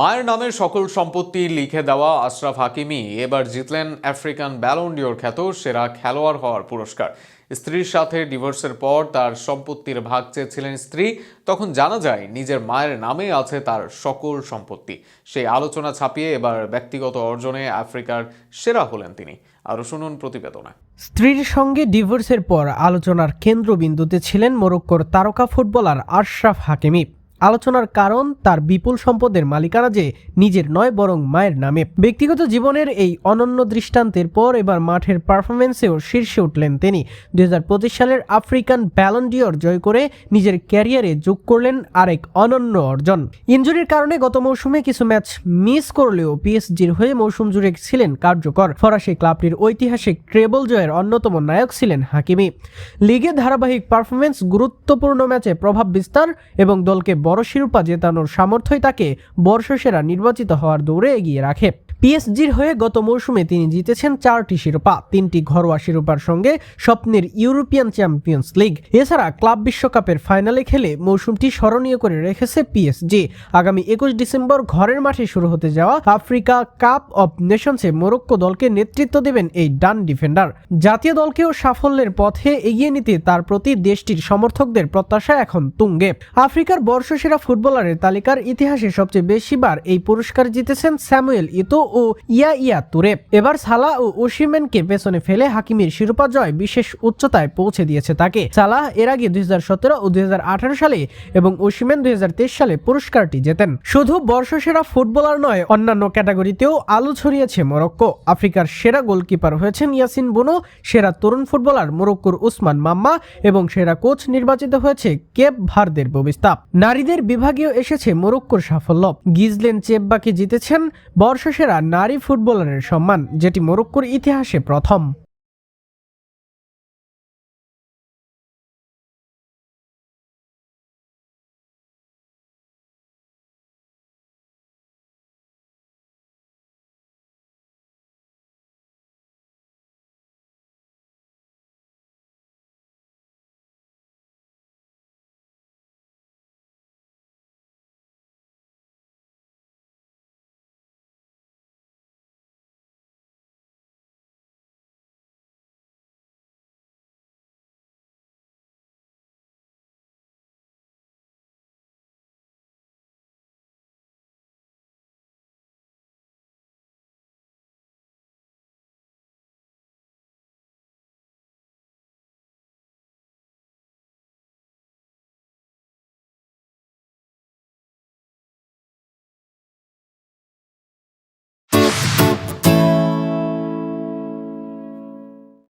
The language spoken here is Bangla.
মায়ের নামের সকল সম্পত্তি লিখে দেওয়া আশরাফ হাকিমি এবার জিতলেন আফ্রিকান ব্যালন্ডিওর খ্যাত সেরা খেলোয়াড় হওয়ার পুরস্কার। স্ত্রীর সাথে ডিভোর্সের পর তার সম্পত্তির ভাগ চেয়েছিলেন স্ত্রী। তখন জানা যায়, নিজের মায়ের নামে আছে তার সকল সম্পত্তি। সেই আলোচনা ছাপিয়ে এবার ব্যক্তিগত অর্জনে আফ্রিকার সেরা হলেন তিনি। আরও শুনুন প্রতিবেদনা। স্ত্রীর সঙ্গে ডিভোর্সের পর আলোচনার কেন্দ্রবিন্দুতে ছিলেন মরক্কোর তারকা ফুটবলার আশরাফ হাকিমি আলোচনার কারণ তার বিপুল সম্পদের মালিকানা যে নিজের নয়, বরং মায়ের নামে। ব্যক্তিগত জীবনের এই অনন্য দৃষ্টান্তের পর এবার মাঠের পারফরমেন্সেও শীর্ষে উঠলেন তিনি। দুই সালের আফ্রিকান ব্যালন্ডিয়র জয় করে নিজের ক্যারিয়ারে যোগ করলেন আরেক অনন্য অর্জন। ইনজুরির কারণে গত মৌসুমে কিছু ম্যাচ মিস করলেও পিএসজির হয়ে মৌসুম জুড়ে ছিলেন কার্যকর। ফরাসি ক্লাবটির ঐতিহাসিক ট্রেবল জয়ের অন্যতম নায়ক ছিলেন হাকিমি। লিগে ধারাবাহিক পারফরমেন্স গুরুত্বপূর্ণ ম্যাচে প্রভাব বিস্তার এবং দলকে বড় শিরোপা জেতানোর সামর্থ্যই তাকে বর্ষসেরা নির্বাচিত হওয়ার দৌড়ে এগিয়ে রাখে। পিএসজির হয়ে গত মৌসুমে তিনি জিতেছেন চারটি শিরোপা, তিনটি ঘরোয়া শিরোপার সঙ্গে স্বপ্নের ইউরোপিয়ান চ্যাম্পিয়ন্স লিগ। এছাড়া ক্লাব বিশ্বকাপের ফাইনালে খেলে মৌসুমটি স্মরণীয় করে রেখেছে পিএসজি। আগামী একুশ ডিসেম্বর ঘরের মাঠে শুরু হতে যাওয়া আফ্রিকা কাপ অব নেশনসে মোরক্কো দলকে নেতৃত্ব দেবেন এই ডান ডিফেন্ডার। জাতীয় দলকেও সাফল্যের পথে এগিয়ে নিতে তার প্রতি দেশটির সমর্থকদের প্রত্যাশা এখন তুঙ্গে। আফ্রিকার বর্ষসেরা ফুটবলারের তালিকার ইতিহাসে সবচেয়ে বেশিবার এই পুরস্কার জিতেছেন স্যামুয়েল ইতো ও ইয়া ইয়া তুরে। এবার সালা ও ওসিমেনকে পেছনে ফেলে হাকিমের শিরোপা জয় বিশেষ উচ্চতায় পৌঁছে দিয়েছে তাকে। সালাহ এর আগে দুই ও দুই হাজার আঠারো সালে এবং ওসিমেন দুই হাজার তেইশ সালে পুরস্কারটি জেতেন। শুধু বর্ষসেরা ফুটবলার নয়, অন্যান্য ক্যাটাগরিতেও আলো ছড়িয়েছে মরক্কো। আফ্রিকার সেরা গোলকিপার হয়েছেন ইয়াসিন বুনো, সেরা তরুণ ফুটবলার মরক্কোর উসমান মাম্মা এবং সেরা কোচ নির্বাচিত হয়েছে কেপ ভারদের ববিস্তাপ। নারীদের বিভাগেও এসেছে মরক্কোর সাফল্য। গিজলেন চেপবাকে জিতেছেন বর্ষসেরা নারী ফুটবলারের সম্মান যেটি মরক্কোর ইতিহাসে প্রথম।